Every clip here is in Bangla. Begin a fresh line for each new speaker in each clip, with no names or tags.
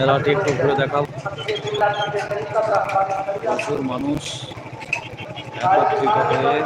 মেলাটি একটু ঘুরে দেখাও। প্রচুর মানুষ একত্রিত হয়ে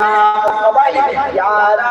सवाई प्यारा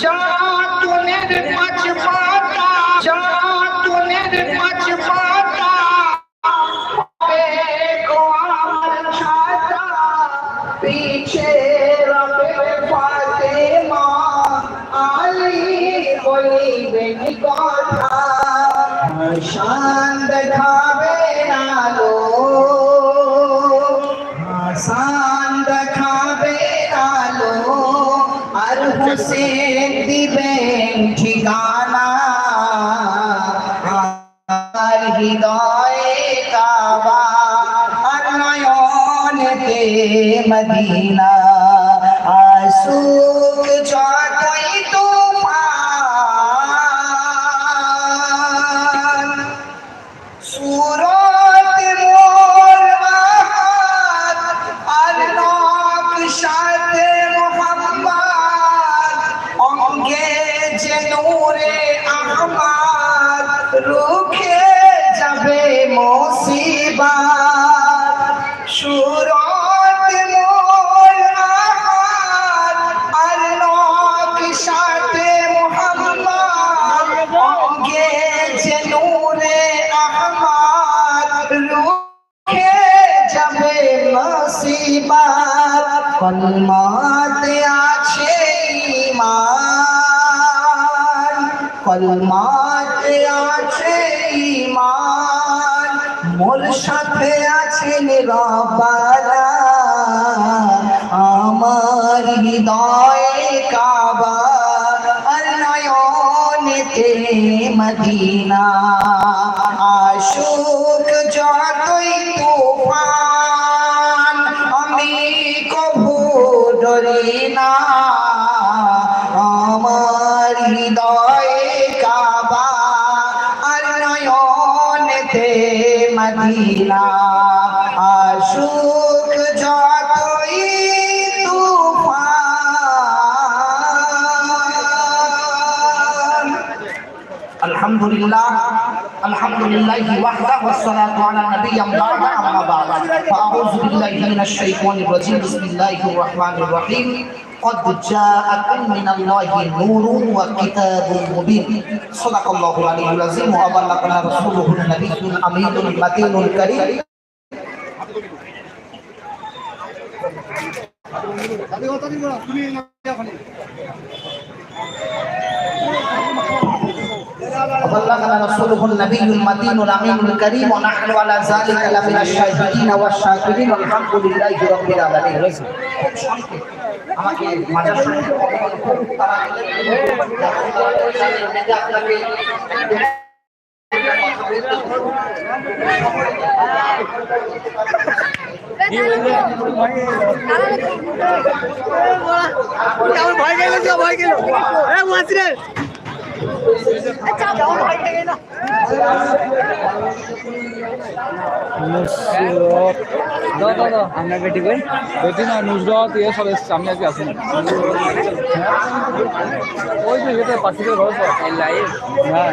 जा तूने पाँच पाता আর হুসেন দিবেন ঠিকানা আর হৃদয়ে কাবা আর নয়নেতে মদিনা আসুক যতই নূরে আহমদ রুখে যাবে মুসিবত সুরত মোর কলমাতে আছে ইমান মোর সাথে আছেন রব্বানা আমার হৃদয়ে কাবা আর নয়নেতে মদিনা। আশুক মদিনা আশুক যতই তুফান আলহামদুলিল্লাহ আলহামদুলিল্লাহ ওয়াহদা والصلاه على نبي بعد اما بعد فاعوذ بالله من الشيطان الرجيم بسم الله الرحمن الرحيم قد جاءكم من الله نور وكتاب مبين صدق الله العلي العظيم وبلغنا رسوله النبي الامين المتين الكريم وبلغنا رسوله النبي المتين الامين الكريم ونحن على ذلك لمن الشاهدين والشاكرين والحمد لله رب العالمين আমাকে মাজার সঙ্গে অপমান করুন তারা
ভয় গেল? ভয় গেল?
আমরা বেটি কই বেটি না নুসরত এ সব এসছে আজকে আসিনি ওই যে এটা পার্টিকুলার ঘর লাইভ হ্যাঁ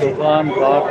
দোকান ঘর।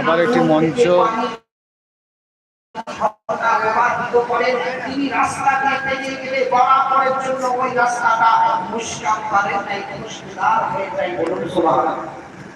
আবার একটি মঞ্চ।
তিনি রাস্তা দিয়ে পেরিয়ে গেলে বরাবরের জন্য ওই রাস্তাটা মুশকাম পারেন নাই হয়ে যায়। বলুন সুবহানাল্লাহ।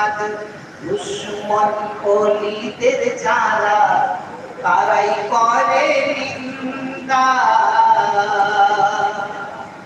দুশ্মন দুশ্মন কলিদের যারা তারাই করে নিন্দা।